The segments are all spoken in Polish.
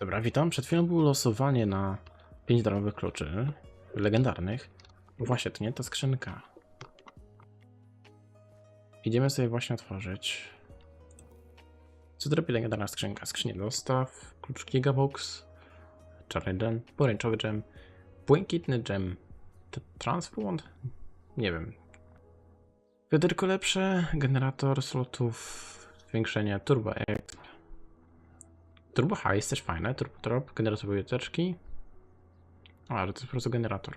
Dobra, witam. Przed chwilą było losowanie na 5 darmowych kluczy. Legendarnych. Właśnie, to nie ta skrzynka. Idziemy sobie właśnie otworzyć. Co zrobi legendarna skrzynka? Skrzynię dostaw, klucz Gigabox, czarny gem, pomarańczowy gem, błękitny gem, T- transplant? Nie wiem. Wiaderko lepsze, generator slotów, zwiększenie turbo exp. Turbo high jest też fajne, turbo drop, generator biblioteczki. A, że to jest po prostu generator.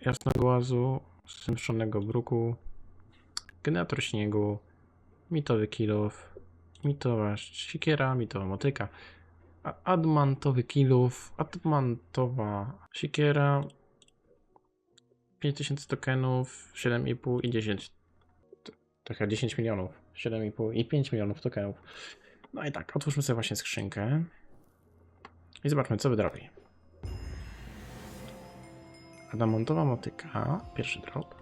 Jasnogłazu, zmyszonego bruku, generator śniegu, mitowy kilów, mitowa siekiera, mitowa motyka, admantowy kilów, admantowa siekiera, 5000 tokenów, 7,5 i 10. To, to chyba 10 milionów. 7,5 i 5 milionów tokenów. No i tak, otwórzmy sobie właśnie skrzynkę. I zobaczmy, co wydrobi. Adamantowa motyka, pierwszy drop.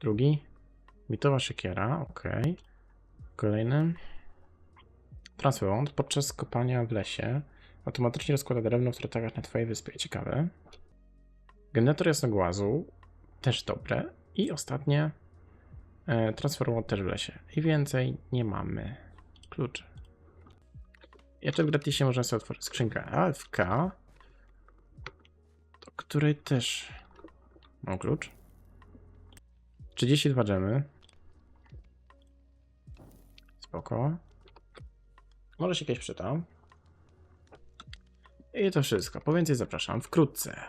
Drugi. Mitowa siekiera, ok. Kolejny. Transferont. Podczas kopania w lesie automatycznie rozkłada drewno, które trafiasz na twojej wyspie. Ciekawe. Generator jasnogłazu. Też dobre. I ostatnie. E, transferont też w lesie. I więcej nie mamy. Kluczy. Jeszcze w gratisie można sobie otworzyć skrzynkę AFK, do której też mam klucz. 32 dżemy. Spoko. Może się kiedyś przyda. I to wszystko. Po więcej zapraszam wkrótce.